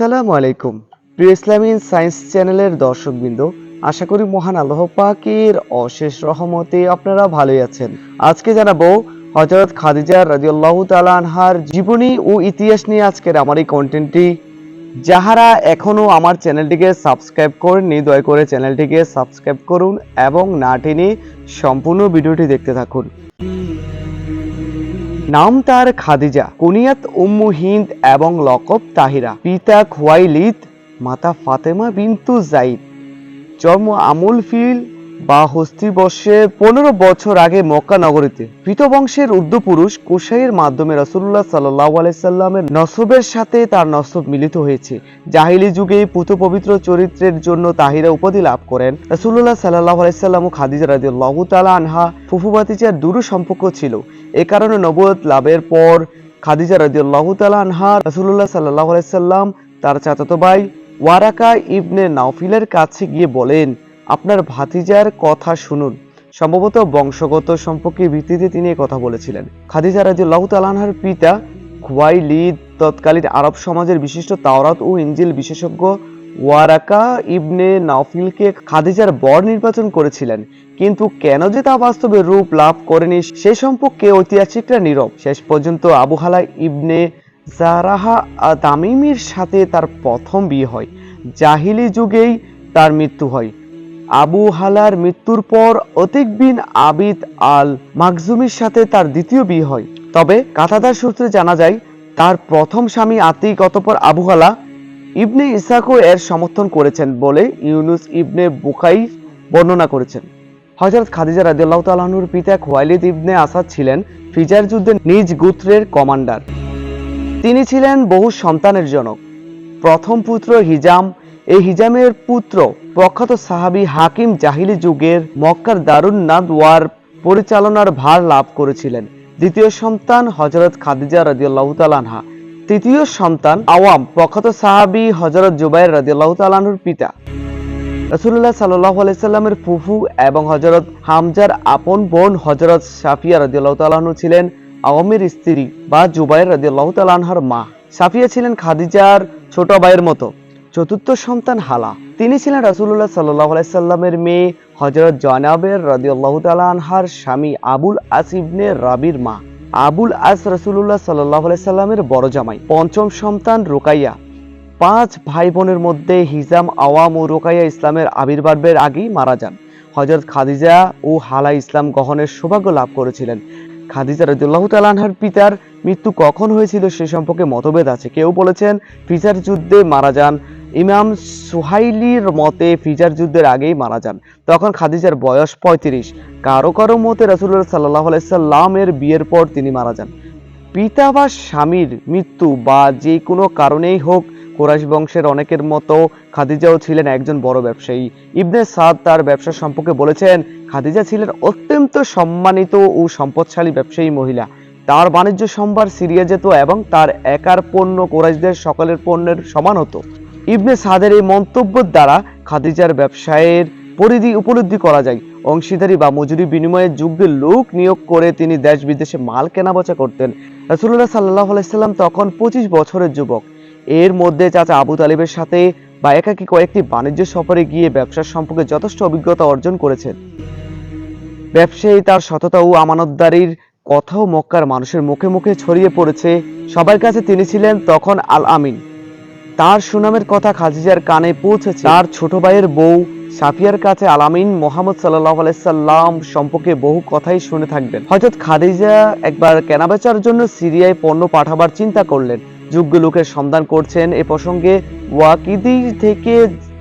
আসসালামু আলাইকুম। প্রিয় ইসলামী সায়েন্স চ্যানেলের দর্শকবৃন্দ, আশা করি মহান আল্লাহ পাকের অশেষ রহমতে আপনারা ভালোই আছেন। আজকে জানাব হজরত খাদিজা রাদিয়াল্লাহু তাআলা আনহার জীবনী ও ইতিহাস নিয়ে আজকের আমার এই কন্টেন্টটি যাহারা এখনও আমার চ্যানেলটিকে সাবস্ক্রাইব করেননি, দয়া করে চ্যানেলটিকে সাবস্ক্রাইব করুন এবং না টেনে সম্পূর্ণ ভিডিওটি দেখতে থাকুন। নাম তার খাদিজা, কুনিয়াত উম্মু হিন্দ এবং লকব তাহিরা। পিতা খোয়াইলিদ, মাতা ফাতেমা বিন্তু জাইদ। জন্ম আমুল ফিল বা হস্তি বর্ষে পনেরো বছর আগে মক্কা নগরীতে। পৃত বংশের উর্দু পুরুষ কুশাইয়ের মাধ্যমে রসুল্লাহ সাল্লাহ আলাইসাল্লামের নসবের সাথে তার নসব মিলিত হয়েছে। জাহিলি যুগে পুত পবিত্র চরিত্রের জন্য তাহিরা উপাধি লাভ করেন। রসুল্লাহ সাল্লাহ আলাইসাল্লাম ও খাদিজা রাদিয়াল্লাহ তালা আনহা ফুফুবাতিজার দূর সম্পর্ক ছিল। এ কারণে নবুয়ত লাভের পর খাদিজা রাদিয়াল্লাহ তালা আনহা রসুল্লাহ সাল্লাহ আলাইসাল্লাম তার চাচাতো ভাই ওয়ারাকা ইবনে নাওফিলের কাছে গিয়ে বলেন আপনার ভাতিজার কথা শুনুন। সম্ভবত বংশগত সম্পর্কের ভিত্তিতে তিনি কথা বলেছিলেন। খাদিজা তাআলা আনহার পিতা খুয়াইলিদ তৎকালীন আরব সমাজের বিশিষ্ট তাওরাত ও ইনজিল বিশেষজ্ঞ ওয়ারাকা ইবনে নাওফিলকে খাদিজার বর নির্বাচন করেছিলেন। কিন্তু কেন যে তা বাস্তবে রূপ লাভ করেনি, সে সম্পর্কে ঐতিহাসিকরা নীরব। শেষ পর্যন্ত আবু হালা ইবনে জারাহা তামিমির সাথে তার প্রথম বিয়ে হয়। জাহিলি যুগেই তার মৃত্যু হয়। আবু হালার মৃত্যুর পর অতিক বিন আবিদ আল মাকজুমির সাথে তার দ্বিতীয় বিয়ে হয়। তবে কাতাদার সূত্রে জানা যায়, তার প্রথম স্বামী আতিক, অতপর আবু হালা ইবনে ইসাকও এর সমর্থন করেছেন বলে ইউনুস ইবনে বুকাই বর্ণনা করেছেন। হযরত খাদিজা রাদিয়াল্লাহু তাআলার পিতা খোয়াইলিদ ইবনে আসাদ ছিলেন ফিজার যুদ্ধে নিজ গোত্রের কমান্ডার। তিনি ছিলেন বহু সন্তানের জনক। প্রথম পুত্র হিজাম, এই হিজামের পুত্র প্রখ্যাত সাহাবী হাকিম জাহিলি যুগের মক্কার দারুণ নাদওয়ার পরিচালনার ভার লাভ করেছিলেন। দ্বিতীয় সন্তান হজরত খাদিজা রাদিয়াল্লাহু তাআলা আনহা। তৃতীয় সন্তান আওয়াম, প্রখ্যাত সাহাবী হজরত জুবাইর রাদিয়াল্লাহু তাআলা পিতা। রসুল্লাহ সাল্লাল্লাহু আলাইহি সাল্লামের ফুফু এবং হযরত হামজার আপন বোন হযরত সাফিয়া রাদিয়াল্লাহু তাআলা আনহু ছিলেন আওয়ামের স্ত্রী বা জুবাইর রাদিয়াল্লাহু তাআলা আনহার মা। সাফিয়া ছিলেন খাদিজার ছোট ভাইয়ের মতো। চতুর্থ সন্তান হালা। তিনি ছিলেন রাসূলুল্লাহ সাল্লাহ আলাইহি সাল্লামের মেয়ে, হযরত জয়নাবের রাদিয়াল্লাহু তাআলা আনহার স্বামী আবুল আস ইবনে রাবির মা। আবুল আস রাসূলুল্লাহ সাল্লাহ আলাইহি সাল্লামের বড় জামাই। পঞ্চম সন্তান রোকাইয়া। পাঁচ ভাই বোনের মধ্যে হিজাম আওয়াম ও রোকাইয়া ইসলামের আবির্ভাবের আগেই মারা যান। হজরত খাদিজা ও হালা ইসলাম গ্রহণের সৌভাগ্য লাভ করেছিলেন। খাদিজা রাদিয়াল্লাহু তাআলা আনহার পিতার মৃত্যু কখন হয়েছিল সে সম্পর্কে মতভেদ আছে। কেউ বলেছেন ফিজার যুদ্ধে মারা যান। ইমাম সুহাইলির মতে ফিজার যুদ্ধের আগেই মারা যান। তখন খাদিজার বয়স পঁয়ত্রিশ। কারও কারও মতে রাসূলুল্লাহ সাল্লাহ আলাইহি সাল্লামের বিয়ের পর তিনি মারা যান। পিতা বা স্বামীর মৃত্যু বা যে কোনো কারণেই হোক, কোরাইশ বংশের অনেকের মতো খাদিজাও ছিলেন একজন বড় ব্যবসায়ী। ইবনে সাদ তার ব্যবসা সম্পর্কে বলেছেন খাদিজা ছিলেন অত্যন্ত সম্মানিত ও সম্পদশালী ব্যবসায়ী মহিলা। তার বাণিজ্য সম্ভার সিরিয়া যেত এবং তার একার পণ্য কোরাইশদের সকলের পণ্যের সমান হতো। ইবনে সাদের এই মন্তব্যের দ্বারা খাদিজার ব্যবসায়ের পরিধি উপলব্ধি করা যায়। অংশীদারি বা মজুরি বিনিময়ে যোগ্য লোক নিয়োগ করে তিনি দেশ বিদেশে মাল কেনাবেচা করতেন। রাসূলুল্লাহ সাল্লাহ আলাইসাল্লাম তখন পঁচিশ বছরের যুবক। এর মধ্যে চাচা আবু তালিবের সাথে বা একাকি কয়েকটি বাণিজ্য সফরে গিয়ে ব্যবসার সম্পর্কে যথেষ্ট অভিজ্ঞতা অর্জন করেছেন। ব্যবসায়ী তার সততা ও আমানতদারির কথাও মক্কার মানুষের মুখে মুখে ছড়িয়ে পড়েছে। সবার কাছে তিনি ছিলেন তখন আল আমিন। তার সুনামের কথা খাদিজার কানে পৌঁছেছে। তার ছোট ভাইয়ের বউ সাফিয়ার কাছে আলামিন মোহাম্মদ সাল্লাহ আলাইসাল্লাম সম্পর্কে বহু কথাই শুনে থাকবেন। হয়তো খাদিজা একবার কেনাবেচার জন্য সিরিয়ায় পণ্য পাঠাবার চিন্তা করলেন। যোগ্য লোকের সন্ধান করছেন এ প্রসঙ্গে ওয়াকিদি থেকে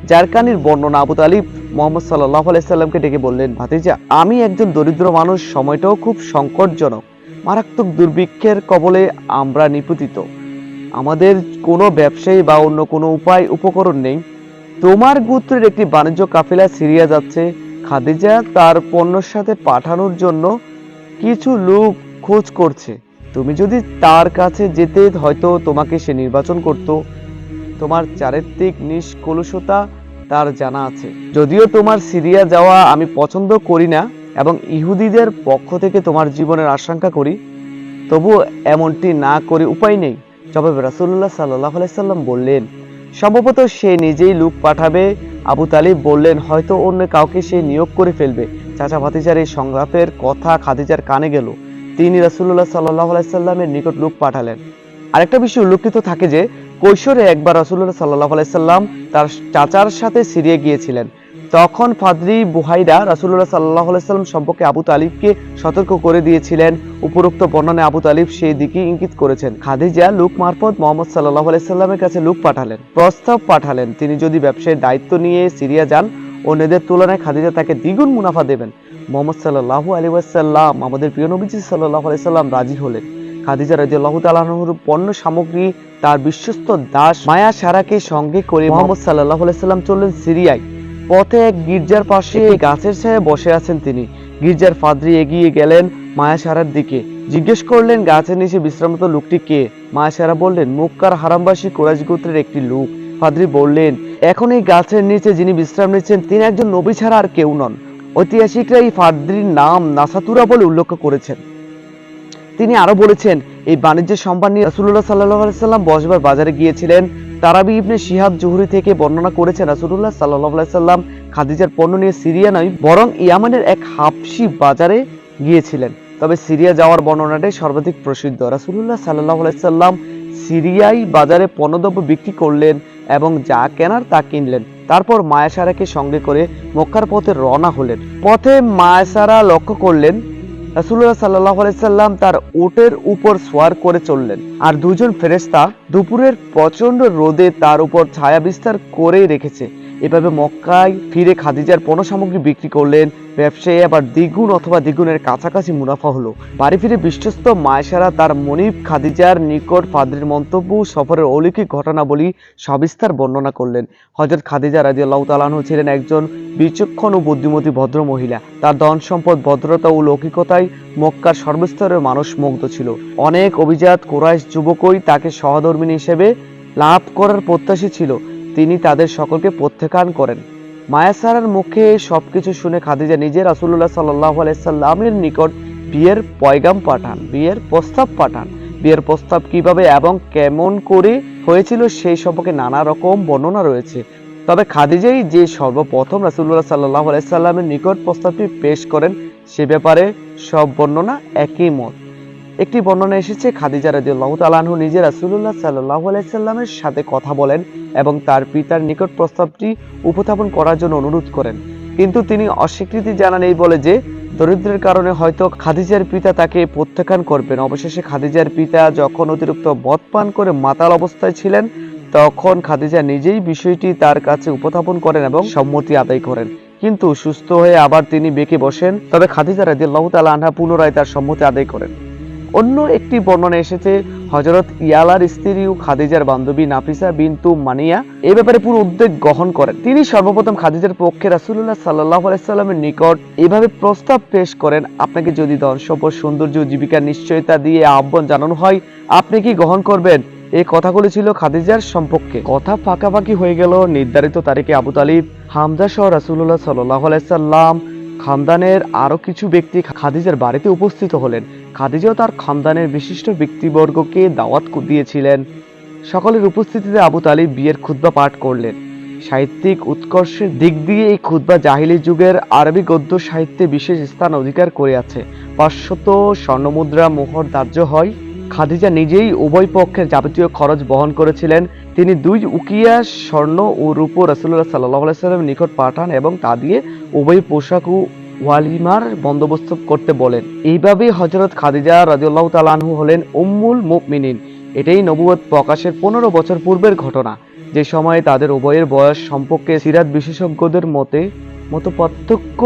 জারকানির বর্ণনা আবু তালিব মোহাম্মদ সাল্লাহ আলাইসাল্লামকে ডেকে বললেন, ভাতিজা, আমি একজন দরিদ্র মানুষ, সময়টাও খুব সংকটজনক। মারাত্মক দুর্ভিক্ষের কবলে আমরা নিপতিত। আমাদের কোনো ব্যবসায়ী বা অন্য কোনো উপায়, উপকরণ নেই। তোমার গোত্রের একটি বাণিজ্য কাফেলা সিরিয়া যাচ্ছে। খাদিজা তার পণ্যর সাথে পাঠানোর জন্য কিছু লোক খোঁজ করছে। তুমি যদি তার কাছে যেতে, হয়তো তোমাকে সে নির্বাচন করত। তোমার চারিত্রিক নিষ্কলুষতা তার জানা আছে। যদিও তোমার সিরিয়া যাওয়া আমি পছন্দ করি না এবং ইহুদিদের পক্ষ থেকে তোমার জীবনের আশঙ্কা করি তবু এমনটি না করে উপায় নেই। জবাবে রাসূলুল্লাহ সাল্লাহ আলাইসাল্লাম বললেন, সম্ভবত সে নিজেই লোক পাঠাবে। আবু তালিব বললেন, হয়তো অন্য কাউকে সে নিয়োগ করে ফেলবে। চাচা ভাতিজার এই সংলাপের কথা খাদিজার কানে গেল। তিনি রাসুল্লাহ সাল্লাহ আলাইসাল্লামের নিকট লোক পাঠালেন। আরেকটা বিষয় উল্লেখিত থাকে যে কৈশোরে একবার রাসূলুল্লাহ সাল্লাহ আলাইসাল্লাম তার চাচার সাথে সিরিয়া গিয়েছিলেন। তখন ফাদরি বুহাইরা রাসূলুল্লাহ সাল্লাহ আলাইসাল্লাম সম্পর্কে আবু তালিবকে সতর্ক করে দিয়েছিলেন। উপরোক্ত বর্ণনায় আবু তালিব সেই দিকে ইঙ্গিত করেছেন। খাদিজা লুক মারফত মোহাম্মদ সাল্লাহ আলাইসাল্লামের কাছে লুক পাঠালেন, প্রস্তাব পাঠালেন। তিনি যদি ব্যবসায়ের দায়িত্ব নিয়ে সিরিয়া যান, অন্যদের তুলনায় খাদিজা তাকে দ্বিগুণ মুনাফা দেবেন। মোহাম্মদ সাল্লাহ আলী আমাদের প্রিয় নবীজি সাল্লাহ আলাইসাল্লাম রাজি হলেন। খাদিজা রাজিয়াল্লাহু তাআলার পণ্য সামগ্রী তার বিশ্বস্ত দাস মায়া সারাকে সঙ্গে করে মোহাম্মদ সাল্লাহ আলাইসাল্লাম চললেন সিরিয়ায়। পথে এক গির্জার পাশে গাছের ছায়ায় বসে আছেন তিনি। গির্জার ফাদরি এগিয়ে গেলেন মায়া সারার দিকে। জিজ্ঞেস করলেন, গাছের নিচে বিশ্রামত লোকটি কে? মায়া সারা বললেন, মুক্কার হারামবাসী কোরাইশ গোত্রের একটি লোক। ফাদরি বললেন, এখন এই গাছের নিচে যিনি বিশ্রাম নিচ্ছেন, তিনি একজন নবী ছাড়া আর কেউ নন। ঐতিহাসিকরা এই ফাদ্রির নাম নাসাতুরা বলে উল্লেখ করেছেন। তিনি আরও বলেছেন, এই বাণিজ্যের সম্মান নিয়ে রাসূলুল্লাহ সাল্লাল্লাহু আলাইহি সাল্লাম বসবার বাজারে গিয়েছিলেন। তারাবি ইবনে শিহাব জুহরি থেকে বর্ণনা করেছেন, রাসূলুল্লাহ সাল্লাল্লাহু আলাইহি সাল্লাম খাদিজার পণ্য নিয়ে সিরিয়া নয়, বরং ইয়ামানের এক হাফসি বাজারে গিয়েছিলেন। তবে সিরিয়া যাওয়ার বর্ণনাটাই সর্বাধিক প্রসিদ্ধ। রাসুল্লাহ সাল্লাহ সাল্লাম সিরিয়াই বাজারে পণ্যদ্রব্য বিক্রি করলেন এবং যা কেনার তা কিনলেন। তারপর মায়াসারাকে সঙ্গে করে মক্কার পথে রওনা হলেন। পথে মায়াসারা লক্ষ্য করলেন রাসূলুল্লাহ সাল্লাহ আলাইসাল্লাম তার ওটের উপর সোয়ার করে চললেন। আর দুজন ফেরেস্তা দুপুরের প্রচণ্ড রোদে তার উপর ছায়া বিস্তার করে রেখেছে। এভাবে মক্কায় ফিরে খাদিজার পণ্য সামগ্রী বিক্রি করলেন। ব্যবসায়ী আবার দ্বিগুণ অথবা দ্বিগুণের কাছাকাছি মুনাফা হলো। বাড়ি ফিরে বিশ্বস্ত মায়েশারা তার মনিব খাদিজার নিকট ফাদ্রির মন্তব্য সফরের অলৌকিক ঘটনাবলী সবিস্তার বর্ণনা করলেন। হজরত খাদিজা রাজি আল্লাহ তালাহু ছিলেন একজন বিচক্ষণ ও বুদ্ধিমতী ভদ্র মহিলা। তার ধন সম্পদ, ভদ্রতা ও লৌকিকতায় মক্কার সর্বস্তরের মানুষ মুগ্ধ ছিল। অনেক অভিজাত কোরাইশ যুবকই তাকে সহধর্মিনী হিসেবে লাভ করার প্রত্যাশী ছিল। তিনি তাদের সকলকে প্রত্যাখ্যান করেন। মায়াসারার মুখে সবকিছু শুনে খাদিজা নিজে রাসূলুল্লাহ সাল্লাহ আলাইসাল্লামের নিকট বিয়ের পয়গাম পাঠান, বিয়ের প্রস্তাব পাঠান। বিয়ের প্রস্তাব কীভাবে এবং কেমন করে হয়েছিল সেই সম্পর্কে নানা রকম বর্ণনা রয়েছে। তবে খাদিজাই যে সর্বপ্রথম রাসূলুল্লাহ সাল্লাহ আলাইসাল্লামের নিকট প্রস্তাবটি পেশ করেন, সে ব্যাপারে সব বর্ণনা একই মত। একটি বর্ণনা এসেছে, খাদিজা তাআলা আনহু নিজে রাসূলুল্লাহ সাল্লাল্লাহু আলাইহি সাল্লামের সাথে কথা বলেন এবং তার পিতার নিকট প্রস্তাবটি উপস্থাপন করার জন্য অনুরোধ করেন। কিন্তু তিনি অস্বীকৃতি জানান এই বলে যে, দরিদ্রের কারণে হয়তো খাদিজার পিতা তাকে প্রত্যাখ্যান করবেন। অবশেষে খাদিজার পিতা যখন অতিরিক্ত মদ পান করে মাতাল অবস্থায় ছিলেন, তখন খাদিজা নিজেই বিষয়টি তার কাছে উপস্থাপন করেন এবং সম্মতি আদায় করেন। কিন্তু সুস্থ হয়ে আবার তিনি বেঁকে বসেন। তবে খাদিজা রাদিয়াল্লাহু তাআলা আনহা পুনরায় তার সম্মতি আদায় করেন। অন্য একটি বর্ণনা এসেছে হজরত ইয়ালার স্ত্রী ও খাদিজার বান্ধবী নাফিসা বিনতু মানিয়া এই ব্যাপারে পুরো উদ্যোগ গ্রহণ করেন। তিনি সর্বপ্রথম খাদিজার পক্ষে রাসূলুল্লাহ সাল্লাহ আলাইসাল্লামের নিকট এভাবে প্রস্তাব পেশ করেন, আপনাকে যদি ধন সম্পদ সৌন্দর্য জীবিকার নিশ্চয়তা দিয়ে আহ্বান জানানো হয়, আপনি কি গ্রহণ করবেন? এই কথাগুলো ছিল খাদিজার সম্পর্কে। কথা পাকাপাকি হয়ে গেল নির্ধারিত তারিখে আবু তালিব, হামজা সহ রাসূলুল্লাহ সাল্লাহ আলাইসাল্লাম খানদানের আরও কিছু ব্যক্তি খাদিজার বাড়িতে উপস্থিত হলেন। খাদিজাও তার খানদানের বিশিষ্ট ব্যক্তিবর্গকে দাওয়াত দিয়েছিলেন। সকলের উপস্থিতিতে আবু তালিব বিয়ের খুতবা পাঠ করলেন। সাহিত্যিক উৎকর্ষের দিক দিয়ে এই খুতবা জাহিলি যুগের আরবি গদ্য সাহিত্যে বিশেষ স্থান অধিকার করে আছে। পাঁচশত স্বর্ণমুদ্রা মোহর ধার্য হয়। খাদিজা নিজেই উভয় পক্ষের যাবতীয় খরচ বহন করেছিলেন। তিনি দুই উকিয়া, স্বর্ণ ও রূপ রাসুল্লাহ সাল্লাহ আলাইসাল্লামের নিকট পাঠান এবং তা দিয়ে উভয় পোশাক ও ওয়ালিমার বন্দোবস্ত করতে বলেন। এইভাবেই হজরত খাদিজা রাজিউল্লাহ তালানহু হলেন উম্মুল মুকমিনিন এটাই নবুয়ত প্রকাশের পনেরো বছর পূর্বের ঘটনা। যে সময়ে তাদের উভয়ের বয়স সম্পর্কে সিরাত বিশেষজ্ঞদের মতে মতো পার্থক্য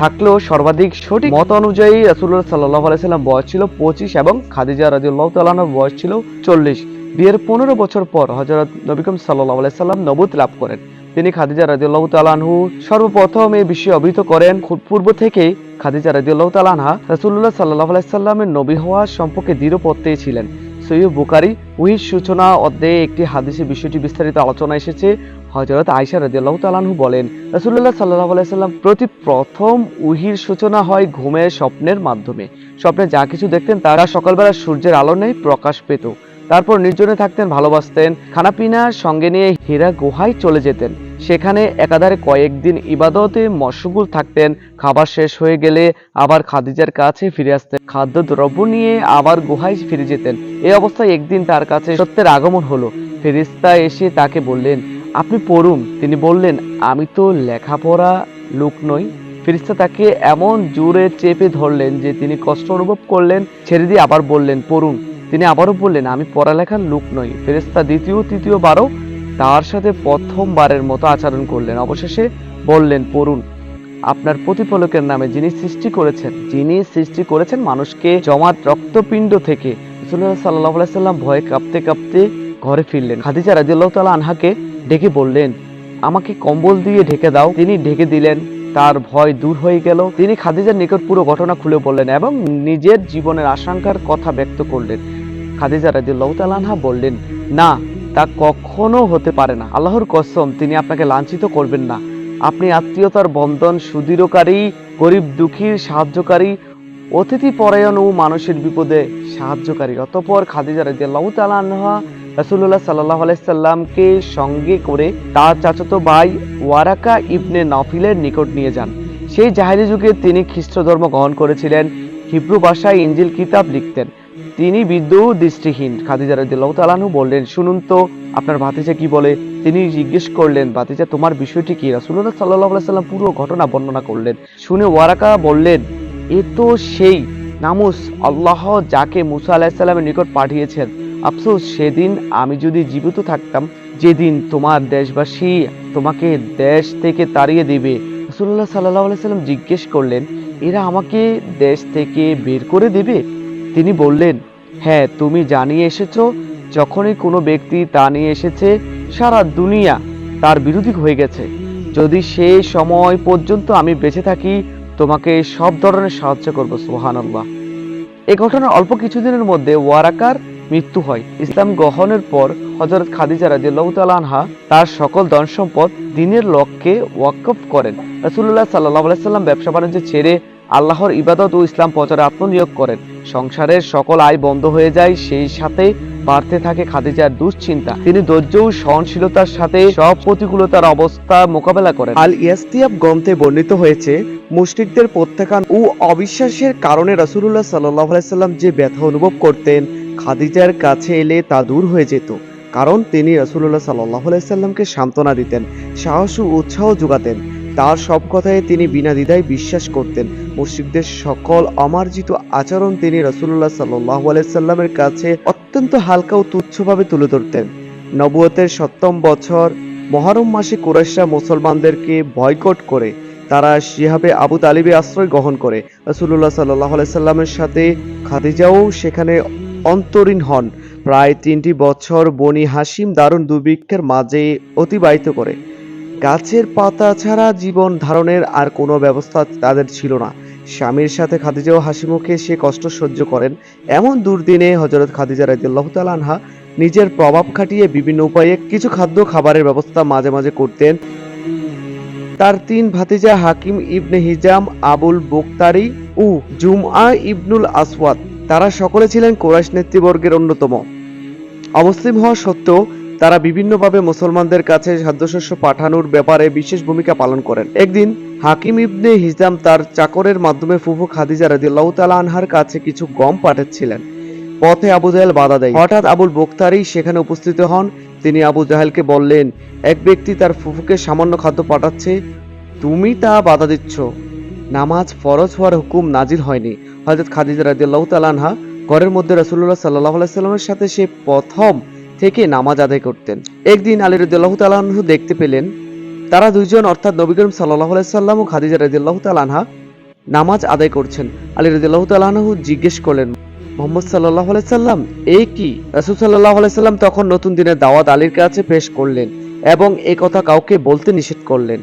থাকলেও সর্বাধিক সঠিক মত অনুযায়ী রাসুল্লাহ সাল্লাহ আলাইসাল্লাম বয়স ছিল পঁচিশ এবং খাদিজা রাজিউল্লাহ তালানোর বয়স ছিল চল্লিশ। বিয়ের পনেরো বছর পর হজরত নবিকম সাল্লাহ আলাইসাল্লাম নবুত লাভ করেন। তিনি খাদিজা রাজিউল্লাহ তালানহু সর্বপ্রথম এই বিষয়ে অভিহিত করেন। পূর্ব থেকেই খাদিজা রাজিউল্লাহ তালানহা রাসুল্লাহ সাল্লাহ আলাইসাল্লামের নবী হওয়া সম্পর্কে দৃঢ় পত্তেই ছিলেন। সৈয়দ বুকারি উহির সূচনা অধ্যায়ে একটি হাদিসে বিষয়টি বিস্তারিত আলোচনা এসেছে। হজরত আয়সা রাজিউল্লাহ তালানহু বলেন রসুল্লাহ সাল্লাহ আলাইসাল্লাম প্রতি প্রথম উহির সূচনা হয় ঘুমের স্বপ্নের মাধ্যমে। স্বপ্নে যা কিছু দেখতেন তারা সকালবেলা সূর্যের আলো নেই প্রকাশ পেত। তারপর নির্জনে থাকতেন, ভালোবাসতেন খানাপিনার সঙ্গে নিয়ে হীরা গুহায় চলে যেতেন। সেখানে একাধারে কয়েকদিন ইবাদতে মশগুল থাকতেন, খাবার শেষ হয়ে গেলে আবার খাদিজার কাছে ফিরে আসতেন। খাদ্য দ্রব্য নিয়ে আবার গুহায় ফিরে যেতেন। এই অবস্থায় একদিন তার কাছে সত্যের আগমন হলো। ফেরিস্তা এসে তাকে বললেন আপনি পড়ুন। তিনি বললেন, আমি তো লেখাপড়া লোক নই। ফেরিস্তা তাকে এমন জোরে চেপে ধরলেন যে তিনি কষ্ট অনুভব করলেন। ছেড়ে দিয়ে আবার বললেন, পড়ুন। তিনি আবারও বললেন, আমি পড়ালেখার লোক নই। ফেরিস্তা দ্বিতীয়, তৃতীয়বারও তার সাথে প্রথমবারের মতো আচরণ করলেন। অবশেষে বললেন, পড়ুন। আপনার প্রতিফলকের নামে যিনি সৃষ্টি করেছেন, যিনি সৃষ্টি করেছেন মানুষকে জমাট রক্তপিণ্ড থেকে। সাল্লাহ সাল্লাম ভয়ে কাঁপতে কাঁপতে ঘরে ফিরলেন। খাদিজা রাদিয়াল্লাহু তাআলা আনহাকে ডেকে বললেন, আমাকে কম্বল দিয়ে ঢেকে দাও। তিনি ঢেকে দিলেন। তার ভয় দূর হয়ে গেল। তিনি খাদিজার নিকট পুরো ঘটনা খুলে বললেন এবং নিজের জীবনের আশঙ্কার কথা ব্যক্ত করলেন। খাদিজা রাদিয়াল্লাহু তাআলা আনহা বললেন, না, তা কখনো হতে পারে না। আল্লাহর কসম, তিনি আপনাকে লাঞ্ছিত করবেন না। আপনি আত্মীয়তার বন্ধন, সুদৃঢ়কারী, গরিব দুঃখীর সাহায্যকারী অতিথি পরায়ণ ও মানুষের বিপদে সাহায্যকারী। অতঃপর খাদিজা রাদিয়াল্লাহু তাআলা আনহা সাল্লাহ আলাইসাল্লামকে সঙ্গে করে তার চাচাতো ভাই ওয়ারাকা ইবনে নফিলের নিকট নিয়ে যান। সেই জাহেলি যুগে তিনি খ্রিস্ট ধর্ম গ্রহণ করেছিলেন, হিব্রু ভাষায় ইঞ্জিল কিতাব লিখতেন। তিনি বিদ্য দৃষ্টিহীন। খাদিজা রাদিয়াল্লাহু তাআলা বললেন, শুনুন তো, আপনার ভাতিজা কি বলে? তিনি জিজ্ঞেস করলেন, ভাতিজা, তোমার বিষয়টি কি? রাসূলুল্লাহ সাল্লাল্লাহু আলাইহি সাল্লাম পুরো ঘটনা বর্ণনা করলেন। শুনে ওয়ারাকা বললেন, এ তো সেই নামুস আল্লাহ যাকে মুসা আলাহিসাল্লামের নিকট পাঠিয়েছেন। আফসোস, সেদিন আমি যদি জীবিত থাকতাম, যেদিন তোমার দেশবাসী তোমাকে দেশ থেকে তাড়িয়ে দিবে, রাসূলুল্লাহ সাল্লাহ আলাইসাল্লাম জিজ্ঞেস করলেন, এরা আমাকে দেশ থেকে বের করে দেবে? তিনি বললেন হ্যাঁ তুমি জানিয়ে এসেছ, যখনই কোনো ব্যক্তি তা নিয়ে এসেছে, সারা দুনিয়া তার বিরোধী হয়ে গেছে। যদি সেই সময় পর্যন্ত আমি বেঁচে থাকি, তোমাকে সব ধরনের সাহায্য করব, সুবহানাল্লাহ। এই ঘটনার অল্প কিছুদিনের মধ্যে ওয়ারাকার মৃত্যু হয়। ইসলাম গ্রহণের পর হজরত খাদিজা তাআলা আনহা তার সকল ধন সম্পদ দিনের লক্ষ্যে ওয়াকফ করেন। রাসূলুল্লাহ সাল্লাল্লাহু আলাইহি সাল্লাম ব্যবসা বাণিজ্য ছেড়ে আল্লাহর ইবাদত ও ইসলাম প্রচারে আত্মনিয়োগ করেন। সংসারের সকল আয় বন্ধ হয়ে যায়, সেই সাথে বাড়তে থাকে খাদিজার দুশ্চিন্তা। তিনি ধৈর্য ও সহনশীলতার সাথে সব প্রতিকূলতার অবস্থা মোকাবেলা করেন। আল ইয়াস্তিয়াব গ্রন্থে বর্ণিত হয়েছে, মুশরিকদের প্রত্যাখ্যান ও অবিশ্বাসের কারণে রাসূলুল্লাহ সাল্লাল্লাহু আলাইহি সাল্লাম যে ব্যথা অনুভব করতেন খাদিজার কাছে এলে তা দূর হয়ে যেত, কারণ তিনি রাসূলুল্লাহ সাল্লাল্লাহু আলাইহি সাল্লামকে সান্ত্বনা দিতেন, সাহস ও উৎসাহ যোগাতেন। তার সব কথায় তিনি বিনা দ্বিধায় বিশ্বাস করতেন। মুশরিকদের সকল অমার্জিত আচরণ তিনি রাসূলুল্লাহ সাল্লাল্লাহু আলাইহি সাল্লামের কাছে অত্যন্ত হালকা ও তুচ্ছভাবে তুলে ধরতেন। নবুয়তের সপ্তম বছর মহরম মাসে কুরাইশরা মুসলমানদেরকে বয়কট করে, তারা শিহাবে আবু তালিবে আশ্রয় গ্রহণ করে। রাসূলুল্লাহ সাল্লাহ আলাইহি সাল্লামের সাথে খাদিজাও সেখানে অন্তরীণ হন। প্রায় তিনটি বছর বনি হাসিম দারুণ দুর্ভিক্ষের মাঝে অতিবাহিত করে। গাছের পাতা ছাড়া জীবন ধারণের আর কোনো ব্যবস্থা তাদের ছিল না। স্বামীর সাথে খাদিজাও হাসি মুখে সে কষ্ট সহ্য করেন। এমন দুর্দিনে হজরত খাদিজা তাআলা আনহা নিজের প্রভাব খাটিয়ে বিভিন্ন উপায়ে কিছু খাদ্য খাবারের ব্যবস্থা মাঝে মাঝে করতেন। তার তিন ভাতিজা হাকিম ইবনে হিজাম, আবুল বক্তারি ও জুমআ ইবনুল আসওয়াদ তারা সকলে ছিলেন কোরাইশ নেতৃবর্গের অন্যতম। অমুসলিম হওয়া সত্ত্বেও তারা বিভিন্নভাবে মুসলমানদের কাছে খাদ্যশস্য পাঠানোর ব্যাপারে বিশেষ ভূমিকা পালন করেন। একদিন হাকিম ইবনে হিজাম তার চাকরের মাধ্যমে ফুফু খাদিজা রাদিয়াল্লাহু তাআলা আনহার কাছে কিছু গম পাঠাচ্ছিলেন। পথে আবু জাহেল বাধা দেয়। হঠাৎ আবুল বক্তারি সেখানে উপস্থিত হন। তিনি আবু জাহেলকে বললেন, এক ব্যক্তি তার ফুফুকে সামান্য খাদ্য পাঠাচ্ছে, তুমি তা বাধা দিচ্ছ। নামাজ ফরজ হওয়ার হুকুম নাজির হয়নি। হযরত খাদিজা রাদিয়াল্লাহু তাআলা আনহা ঘরের মধ্যে রসুল্লাহ সাল্লাহ আলাইহি সাল্লামের সাথে সে প্রথম থেকে নামাজ আদায় করতেন। একদিন আলী রাদিয়াল্লাহু তাআলা আনহু দেখতে পেলেন, তারা দুইজন অর্থাৎ নবী করিম সাল্লাল্লাহু আলাইহি সাল্লাম ও খাদিজা রাদিয়াল্লাহু তাআলা আনহা নামাজ আদায় করছেন। আলী রাদিয়াল্লাহু তাআলা আনহু জিজ্ঞেস করলেন, মোহাম্মদ সাল্লাল্লাহু আলাইহি সাল্লাম এই কি? রাসূল সাল্লাল্লাহু আলাইহি সাল্লাম তখন নতুন দিনের দাওয়াত আলীর কাছে পেশ করলেন এবং এই কথা কাউকে বলতে নিষেধ করলেন।